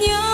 안녕